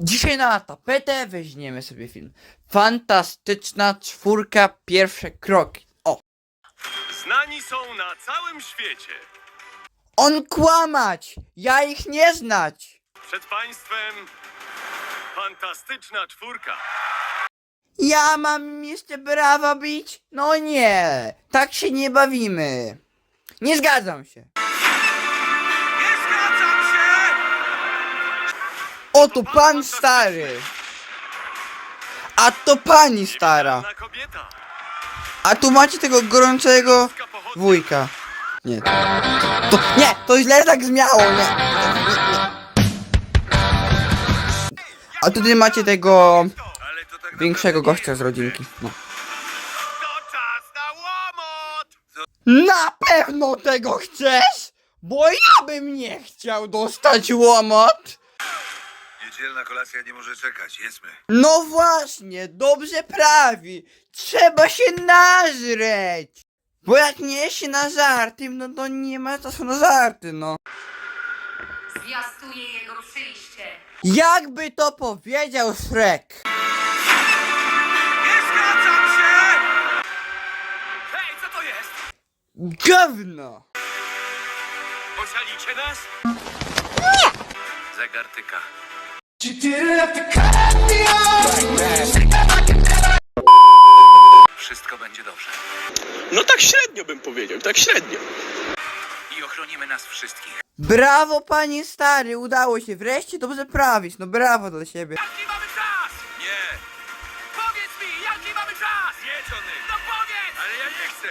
Dzisiaj na tapetę weźmiemy sobie film. Fantastyczna czwórka, pierwsze kroki. O! Znani są na całym świecie. On kłamać! Ja ich nie znać! Przed państwem fantastyczna czwórka. Ja mam jeszcze brawa bić? No nie! Tak się nie bawimy! Nie zgadzam się! Oto pan stary! A to pani stara! A tu macie tego gorącego wujka. Nie. To, nie, to źle tak zmiało, nie. A tutaj macie tego to większego gościa z rodzinki. No. To czas na łomot! Na pewno tego chcesz? Bo ja bym nie chciał dostać łomot. Niedzielna kolacja nie może czekać, jedzmy. No właśnie, dobrze prawi. Trzeba się nażreć. Bo jak nie się na żarty, no to nie ma czasu na żarty, no. Zwiastuje jego przyjście. Jakby to powiedział Shrek. Nie zgadzam się! Hej, co to jest? Gówno. Ocalicie nas? Nie! Zegar tyka. Wszystko będzie dobrze. No tak średnio bym powiedział, tak średnio. I ochronimy nas wszystkich. Brawo, panie stary, udało się. Wreszcie dobrze prawić. No brawo dla siebie. Jaki mamy czas? Nie! Powiedz mi, jaki mamy czas? Wieczony! No powiedz! Ale ja nie chcę!